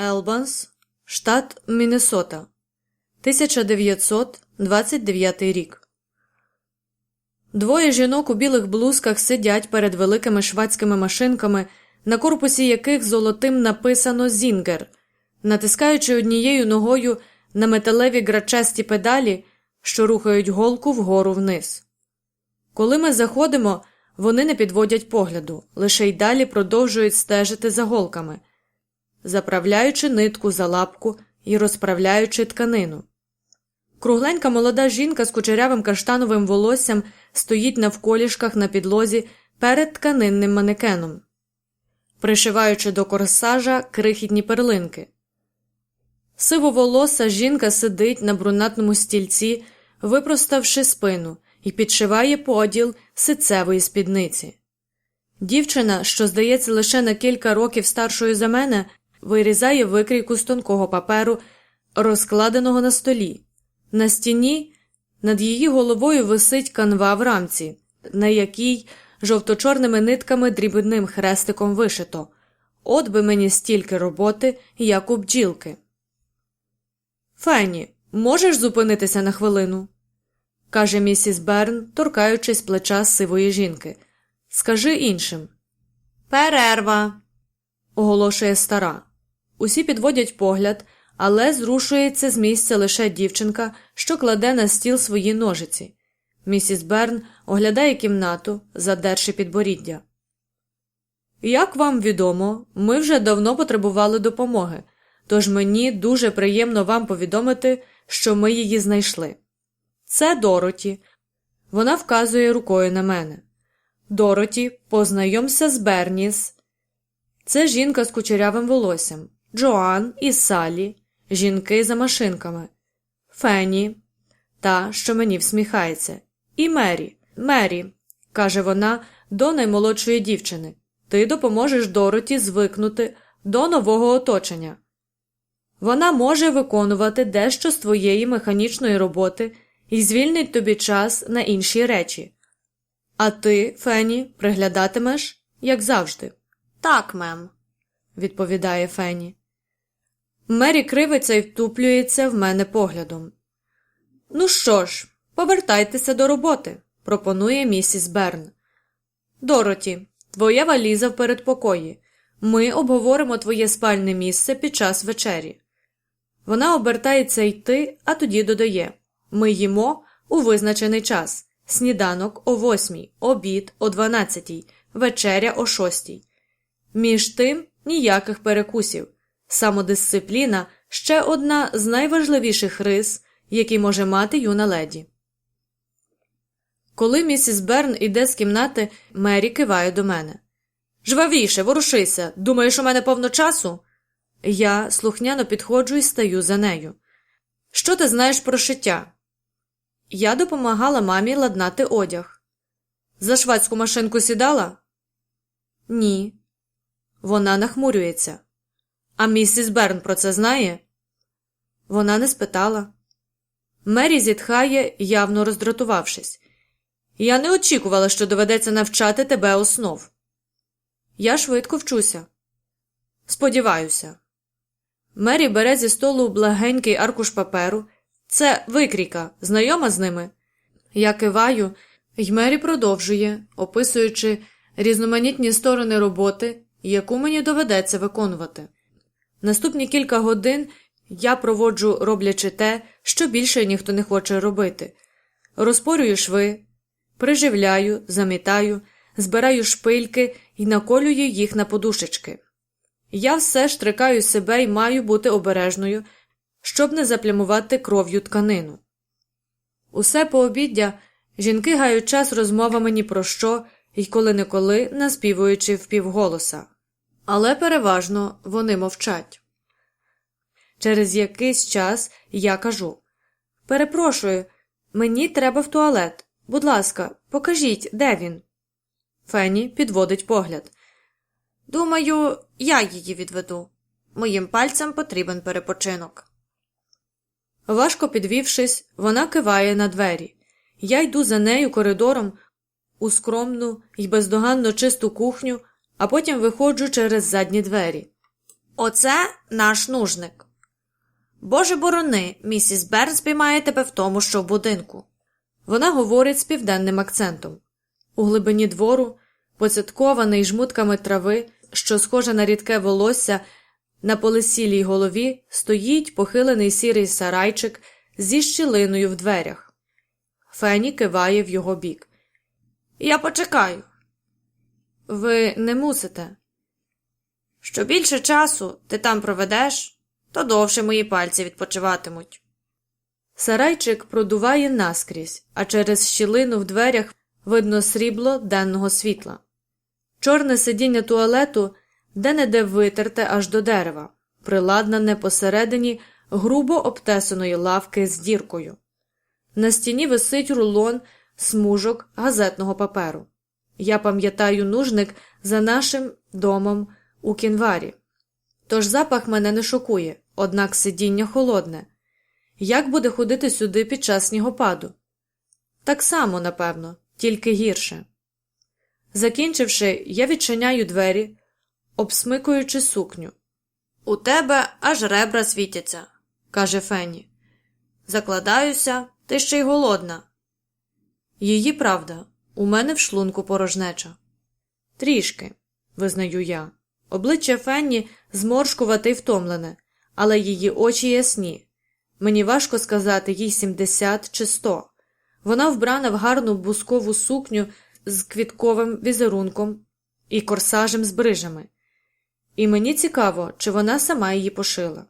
Елбанс, штат Міннесота, 1929 рік. Двоє жінок у білих блузках сидять перед великими швадськими машинками, на корпусі яких золотим написано Зінгер, натискаючи однією ногою на металеві грачасті педалі, що рухають голку вгору вниз. Коли ми заходимо, вони не підводять погляду, лише й далі продовжують стежити за голками, заправляючи нитку за лапку і розправляючи тканину. Кругленька молода жінка з кучерявим каштановим волоссям стоїть навколішках на підлозі перед тканинним манекеном, пришиваючи до корсажа крихітні перлинки. Сивоволоса жінка сидить на брунатному стільці, випроставши спину, і підшиває поділ ситцевої спідниці. Дівчина, що здається лише на кілька років старшою за мене, вирізає викрійку з тонкого паперу, розкладеного на столі. На стіні над її головою висить канва в рамці, на якій жовто-чорними нитками дрібним хрестиком вишито От би мені стільки роботи, як у бджілки. Фенні, можеш зупинитися на хвилину? каже місіс Берн, торкаючись плеча сивої жінки. Скажи іншим. Перерва. оголошує стара. Усі підводять погляд, але зрушується з місця лише дівчинка, що кладе на стіл свої ножиці. Місіс Берн оглядає кімнату, задерши підборіддя. Як вам відомо, ми вже давно потребували допомоги, тож мені дуже приємно вам повідомити, що ми її знайшли. Це Дороті. Вона вказує рукою на мене. Дороті, познайомся з Берніс. Це жінка з кучерявим волоссям. Джоан і Салі, жінки за машинками. Фенні, та, що мені всміхається. І Мері, Мері, каже вона до наймолодшої дівчини. Ти допоможеш Дороті звикнути до нового оточення. Вона може виконувати дещо з твоєї механічної роботи і звільнить тобі час на інші речі. А ти, Фені, приглядатимеш, як завжди. Так, мем, відповідає Фені. Мері кривиться і втуплюється в мене поглядом. Ну що ж, повертайтеся до роботи, пропонує місіс Берн. Дороті, твоя валіза в передпокої. Ми обговоримо твоє спальне місце під час вечері. Вона обертається йти, а тоді додає Ми їмо у визначений час сніданок о восьмій, обід о дванадцятій, вечеря о шостій. Між тим ніяких перекусів. Самодисципліна ще одна з найважливіших рис, які може мати юна леді. Коли місіс Берн іде з кімнати, Мері киває до мене. Жвавіше, ворушися. Думаєш, у мене повно часу? Я слухняно підходжу і стаю за нею. Що ти знаєш про шиття? Я допомагала мамі ладнати одяг. За швадську машинку сідала? Ні. Вона нахмурюється. А місіс Берн про це знає? Вона не спитала. Мері зітхає, явно роздратувавшись. Я не очікувала, що доведеться навчати тебе основ. Я швидко вчуся. Сподіваюся. Мері бере зі столу благенький аркуш паперу. Це викрійка, знайома з ними. Я киваю, й Мері продовжує, описуючи різноманітні сторони роботи, яку мені доведеться виконувати. Наступні кілька годин я проводжу, роблячи те, що більше ніхто не хоче робити. Розпорюю шви, приживляю, замітаю, збираю шпильки і наколюю їх на подушечки. Я все штрикаю себе і маю бути обережною, щоб не заплямувати кров'ю тканину. Усе пообіддя жінки гають час розмовами ні про що і коли неколи наспівуючи впівголоса. Але переважно вони мовчать. Через якийсь час я кажу Перепрошую, мені треба в туалет. Будь ласка, покажіть, де він. Фені підводить погляд. Думаю, я її відведу. Моїм пальцям потрібен перепочинок. Важко підвівшись, вона киває на двері. Я йду за нею коридором у скромну й бездоганно чисту кухню, а потім виходжу через задні двері. Оце наш нужник. Боже борони, місіс Берн спіймає тебе в тому, що в будинку. Вона говорить з південним акцентом. У глибині двору, поцяткований жмутками трави, що схожа на рідке волосся, на полисілій голові стоїть похилений сірий сарайчик зі щілиною в дверях. Фені киває в його бік. Я почекаю. Ви не мусите. Що більше часу ти там проведеш, то довше мої пальці відпочиватимуть. Сарайчик продуває наскрізь, а через щілину в дверях видно срібло денного світла. Чорне сидіння туалету де-не-де витерте аж до дерева, приладнане посередині грубо обтесаної лавки з діркою. На стіні висить рулон смужок газетного паперу. Я пам'ятаю нужник за нашим домом у кінварі. Тож запах мене не шокує, однак сидіння холодне. Як буде ходити сюди під час снігопаду? Так само, напевно, тільки гірше. Закінчивши, я відчиняю двері, обсмикуючи сукню. У тебе аж ребра світяться, каже Фенні. Закладаюся, ти ще й голодна. Її правда, у мене в шлунку порожнеча. Трішки, визнаю я. Обличчя Фенні зморшкувате й втомлене, але її очі ясні. Мені важко сказати їй 70 чи 100. Вона вбрана в гарну бускову сукню з квітковим візерунком і корсажем з брижами. І мені цікаво, чи вона сама її пошила.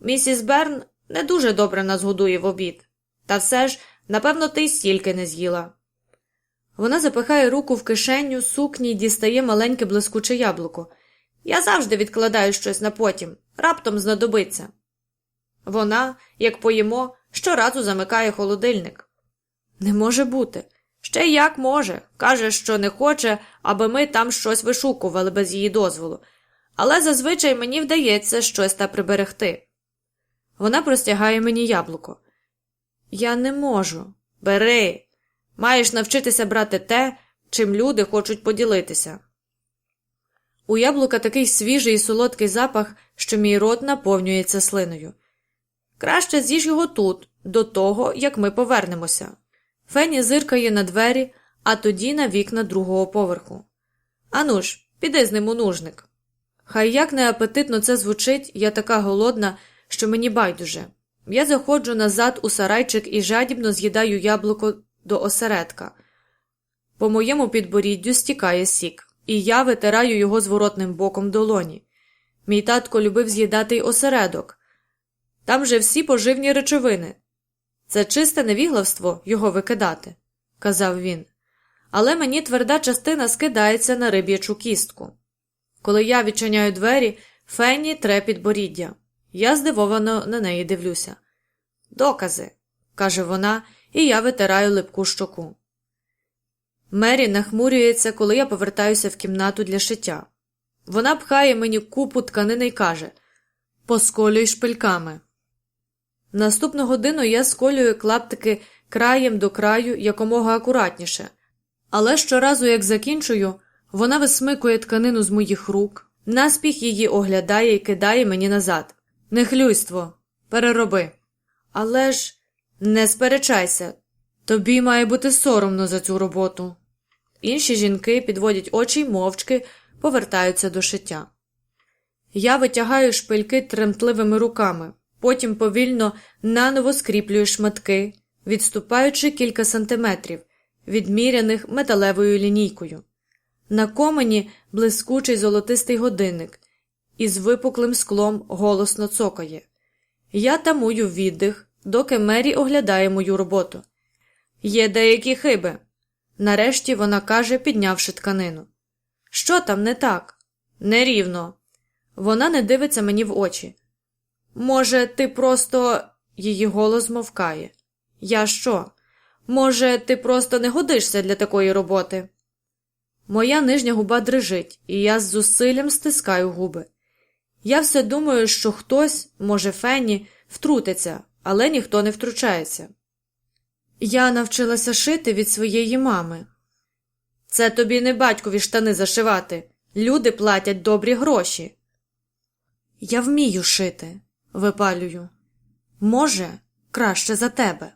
Місіс Берн не дуже добре нас годує в обід, та все ж, напевно, ти й стільки не з'їла. Вона запихає руку в кишеню сукні й дістає маленьке блискуче яблуко. Я завжди відкладаю щось на потім, раптом знадобиться. Вона, як поїмо, щоразу замикає холодильник. Не може бути. Ще як може. Каже, що не хоче, аби ми там щось вишукували без її дозволу, але зазвичай мені вдається щось та приберегти. Вона простягає мені яблуко. Я не можу. Бери. Маєш навчитися брати те, чим люди хочуть поділитися. У яблука такий свіжий і солодкий запах, що мій рот наповнюється слиною. Краще з'їж його тут, до того, як ми повернемося. Фені зиркає на двері, а тоді на вікна другого поверху. Ану ж, піди з ним у нужник. Хай як неапетитно це звучить, я така голодна, що мені байдуже. Я заходжу назад у сарайчик і жадібно з'їдаю яблуко до осередка. По моєму підборіддю стікає сік, і я витираю його зворотним боком долоні. Мій татко любив з'їдати й осередок. Там же всі поживні речовини. Це чисте невіглавство його викидати, казав він. Але мені тверда частина скидається на риб'ячу кістку. Коли я відчиняю двері, Фенні тре підборіддя. Я здивовано на неї дивлюся. Докази, каже вона, і я витираю липку щоку. Мері нахмурюється, коли я повертаюся в кімнату для шиття. Вона пхає мені купу тканини і каже Посколюй шпильками. Наступну годину я сколюю клаптики краєм до краю якомога акуратніше, але щоразу, як закінчую, вона висмикує тканину з моїх рук, наспіх її оглядає і кидає мені назад. Нехлюйство, перероби. Але ж не сперечайся, тобі має бути соромно за цю роботу. Інші жінки підводять очі й мовчки повертаються до шиття. Я витягаю шпильки тремтливими руками, потім повільно наново скріплюю шматки, відступаючи кілька сантиметрів, відміряних металевою лінійкою. На комені блискучий золотистий годинник, із випуклим склом голосно цокає. Я тамую віддих, доки Мері оглядає мою роботу. Є деякі хиби. Нарешті вона каже, піднявши тканину. Що там не так? Нерівно. Вона не дивиться мені в очі. Може, ти просто. Її голос змовкає. Я що? Може, ти просто не годишся для такої роботи? Моя нижня губа дрижить, і я з зусиллям стискаю губи. Я все думаю, що хтось, може, Фенні, втрутиться, але ніхто не втручається. Я навчилася шити від своєї мами. Це тобі не батькові штани зашивати. Люди платять добрі гроші. Я вмію шити, випалюю. Може, краще за тебе.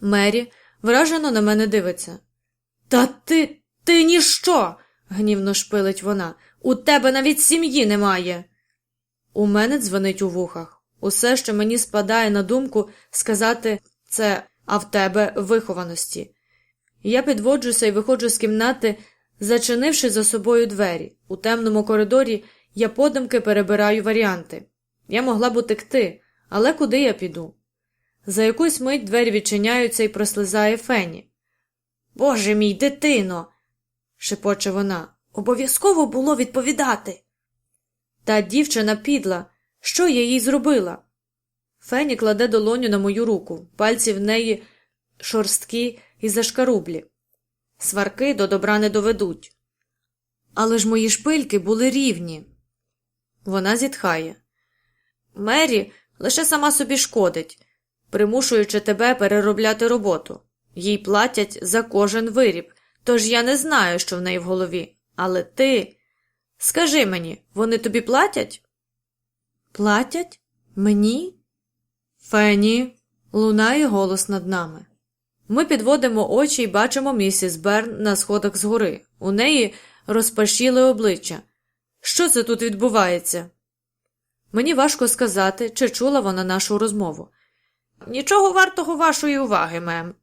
Мері вражено на мене дивиться. Та ти, ти ніщо. гнівно шпилить вона. У тебе навіть сім'ї немає. У мене дзвонить у вухах. Усе, що мені спадає на думку, сказати це, а в тебе вихованості. Я підводжуся і виходжу з кімнати, зачинивши за собою двері. У темному коридорі я подумки перебираю варіанти. Я могла б утекти, але куди я піду? За якусь мить двері відчиняються і прослизає Фені. Боже мій, дитино. шепоче вона. Обов'язково було відповідати. Та дівчина підла. Що я їй зробила? Фені кладе долоню на мою руку, пальці в неї шорсткі і зашкарублі. Сварки до добра не доведуть. Але ж мої шпильки були рівні. Вона зітхає. Мері лише сама собі шкодить, примушуючи тебе переробляти роботу. Їй платять за кожен виріб, тож я не знаю, що в неї в голові. Але ти. Скажи мені, вони тобі платять? Платять? Мені? Фені, лунає голос над нами. Ми підводимо очі і бачимо місіс Берн на сходах згори. У неї розпашіли обличчя. Що це тут відбувається? Мені важко сказати, чи чула вона нашу розмову. Нічого вартого вашої уваги, мем,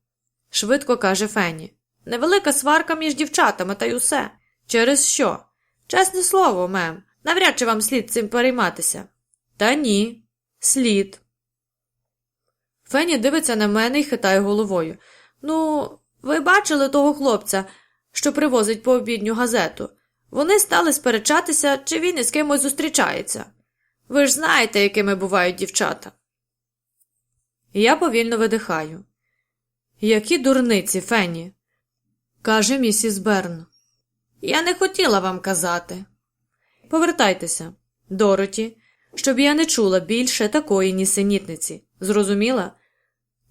швидко каже Фенні. Невелика сварка між дівчатами та й усе. Через що? Чесне слово, мем, навряд чи вам слід цим перейматися. Та ні, слід. Фенні дивиться на мене і хитає головою. Ну, ви бачили того хлопця, що привозить по обідню газету. Вони стали сперечатися, чи він із кимось зустрічається. Ви ж знаєте, якими бувають дівчата. Я повільно видихаю. Які дурниці, Фенні, каже місіс Берн. Я не хотіла вам казати. Повертайтеся, Дороті, щоб я не чула більше такої нісенітниці. Зрозуміла?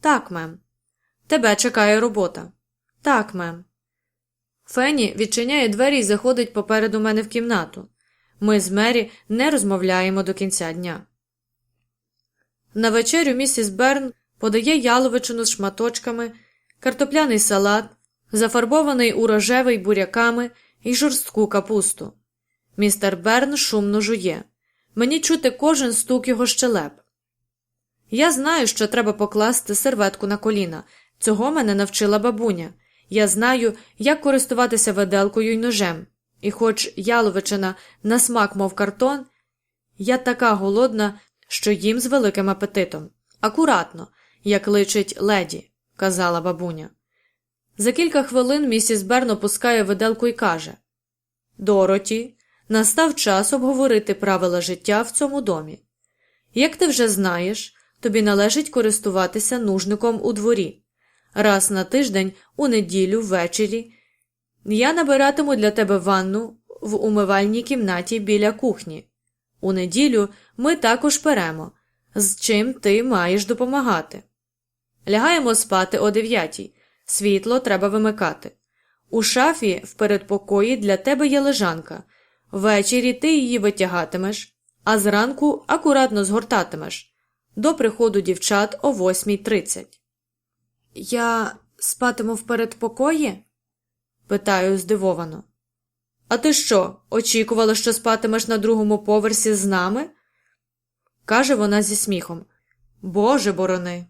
Так, мем. Тебе чекає робота. Так, мем. Фенні відчиняє двері і заходить попереду мене в кімнату. Ми з Мері не розмовляємо до кінця дня. На вечерю місіс Берн подає яловичину з шматочками, картопляний салат, зафарбований у рожевий буряками і жорстку капусту. Містер Берн шумно жує. Мені чути кожен стук його щелеп. Я знаю, що треба покласти серветку на коліна. Цього мене навчила бабуня. Я знаю, як користуватися виделкою й ножем. І хоч яловичина на смак, мов картон, я така голодна, що їм з великим апетитом. Акуратно, як личить леді, казала бабуня. За кілька хвилин місіс Берн опускає виделку і каже Дороті, настав час обговорити правила життя в цьому домі. Як ти вже знаєш, тобі належить користуватися нужником у дворі. Раз на тиждень, у неділю, ввечері, я набиратиму для тебе ванну в умивальній кімнаті біля кухні. У неділю ми також перемо, з чим ти маєш допомагати. Лягаємо спати о дев'ятій. Світло треба вимикати. У шафі в передпокої для тебе є лежанка. Ввечері ти її витягатимеш, а зранку акуратно згортатимеш до приходу дівчат о 8.30. Я спатиму в передпокої? питаю здивовано. А ти що, очікувала, що спатимеш на другому поверсі з нами? каже вона зі сміхом. Боже борони.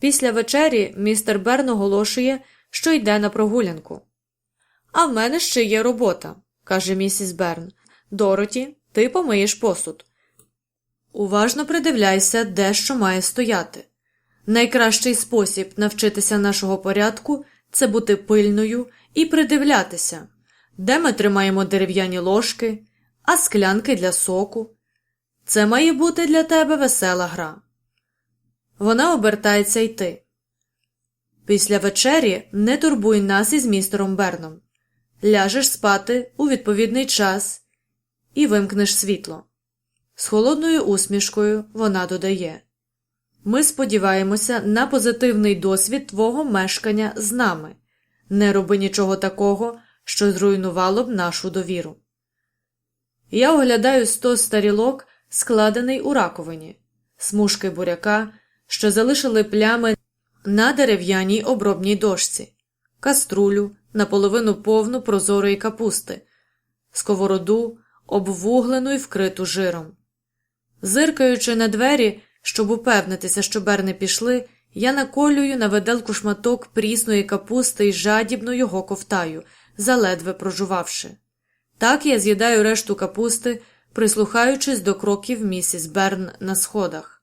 Після вечері містер Берн оголошує, що йде на прогулянку. А в мене ще є робота, каже місіс Берн. Дороті, ти помиєш посуд. Уважно придивляйся, де що має стояти. Найкращий спосіб навчитися нашого порядку це бути пильною і придивлятися, де ми тримаємо дерев'яні ложки, а склянки для соку. Це має бути для тебе весела гра. Вона обертається йти. Після вечері не турбуй нас із містером Берном. Ляжеш спати у відповідний час і вимкнеш світло. З холодною усмішкою вона додає Ми сподіваємося на позитивний досвід твого мешкання з нами. Не роби нічого такого, що зруйнувало б нашу довіру. Я оглядаю сто старілок, складений у раковині, смужки буряка, що залишили плями на дерев'яній обробній дошці, каструлю, наполовину повну прозорої капусти, сковороду, обвуглену й вкриту жиром. Зиркаючи на двері, щоб упевнитися, що берни пішли, я наколюю на виделку шматок прісної капусти і жадібно його ковтаю, заледве прожувавши. Так я з'їдаю решту капусти, прислухаючись до кроків місіс Берн на сходах.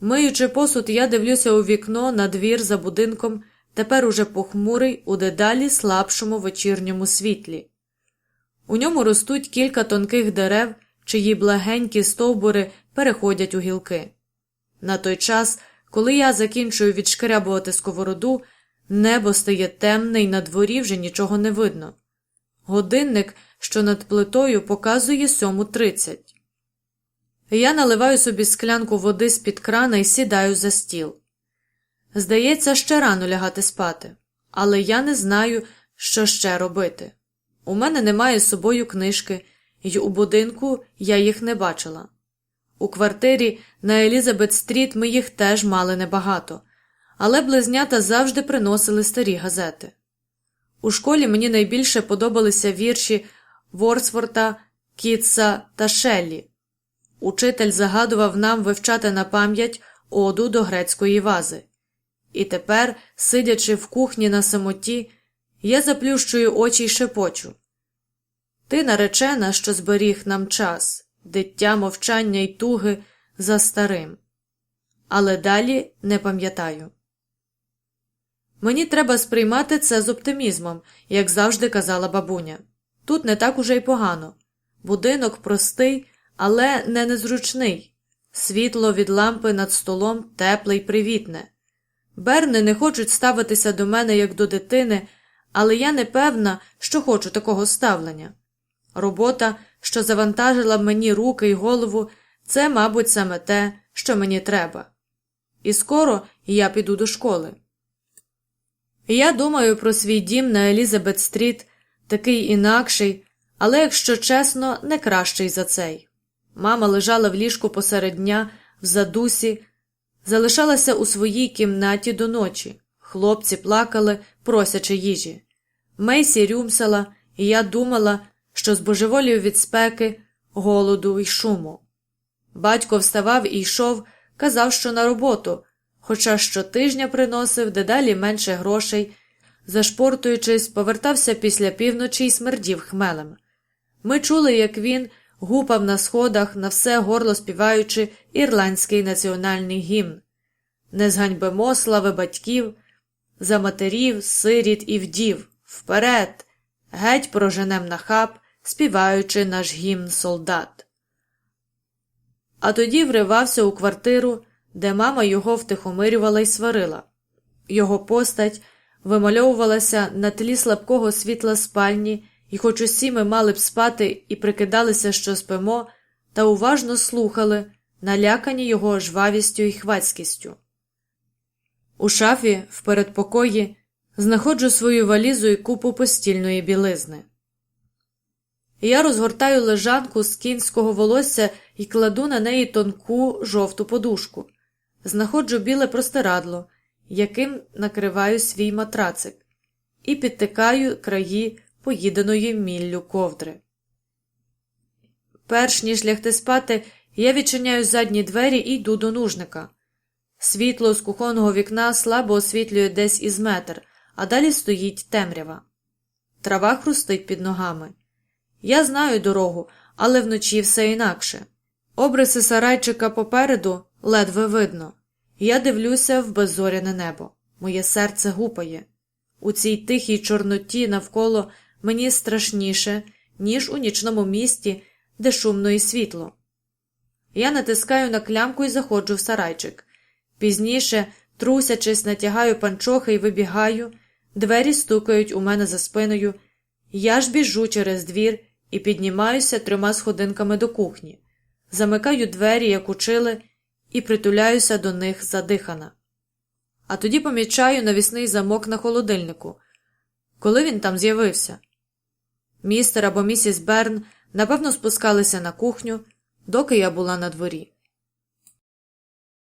Миючи посуд, я дивлюся у вікно на двір за будинком, тепер уже похмурий у дедалі слабшому вечірньому світлі. У ньому ростуть кілька тонких дерев, чиї благенькі стовбури переходять у гілки. На той час, коли я закінчую відшкрябувати сковороду, небо стає темне і на дворі вже нічого не видно. Годинник, що над плитою, показує сьому тридцять. Я наливаю собі склянку води з-під крана і сідаю за стіл. Здається, ще рано лягати спати, але я не знаю, що ще робити. У мене немає з собою книжки, і у будинку я їх не бачила. У квартирі на Елізабет Стріт ми їх теж мали небагато, але близнята завжди приносили старі газети. У школі мені найбільше подобалися вірші Ворсворта, Кітса та Шеллі. Учитель загадував нам вивчати на пам'ять оду до грецької вази. І тепер, сидячи в кухні на самоті, я заплющую очі й шепочу. Ти наречена, що зберіг нам час, дитя мовчання й туги за старим. Але далі не пам'ятаю. Мені треба сприймати це з оптимізмом, як завжди казала бабуня. Тут не так уже й погано. Будинок простий, але не незручний. Світло від лампи над столом тепле й привітне. Берни не хочуть ставитися до мене як до дитини, але я не певна, що хочу такого ставлення. Робота, що завантажила мені руки й голову, це, мабуть, саме те, що мені треба. І скоро я піду до школи. Я думаю про свій дім на Елізабет Стріт, такий інакший, але, якщо чесно, не кращий за цей. Мама лежала в ліжку посеред дня, в задусі, залишалася у своїй кімнаті до ночі. Хлопці плакали, просячи їжі. Мейсі рюмсала, і я думала, що збожеволів від спеки, голоду й шуму. Батько вставав і йшов, казав, що на роботу, хоча щотижня приносив дедалі менше грошей, зашпортуючись, повертався після півночі й смердів хмелем. Ми чули, як він гупав на сходах, на все горло співаючи ірландський національний гімн. Не зганьбимо слави батьків, за матерів, сиріт і вдів, вперед, геть проженем на хаб, співаючи наш гімн солдат. А тоді вривався у квартиру, де мама його втихомирювала й сварила. Його постать вимальовувалася на тлі слабкого світла спальні, і, хоч усі ми мали б спати і прикидалися, що спимо, та уважно слухали, налякані його жвавістю і хвацькістю. У шафі, в передпокої, знаходжу свою валізу і купу постільної білизни. Я розгортаю лежанку з кінського волосся і кладу на неї тонку жовту подушку, знаходжу біле простирадло, яким накриваю свій матрацик, і підтикаю краї поїденої міллю ковдри. Перш ніж лягти спати, я відчиняю задні двері і йду до нужника. Світло з кухонного вікна слабо освітлює десь із метр, а далі стоїть темрява. Трава хрустить під ногами. Я знаю дорогу, але вночі все інакше. Обриси сарайчика попереду ледве видно. Я дивлюся в беззоряне небо. Моє серце гупає. У цій тихій чорноті навколо мені страшніше, ніж у нічному місті, де шумно і світло. Я натискаю на клямку і заходжу в сарайчик. Пізніше, трусячись, натягаю панчохи і вибігаю, двері стукають у мене за спиною. Я ж біжу через двір і піднімаюся трьома сходинками до кухні, замикаю двері, як учили, і притуляюся до них задихана. А тоді помічаю навісний замок на холодильнику. Коли він там з'явився? Містер або місіс Берн Напевно, спускалися на кухню, доки я була на дворі.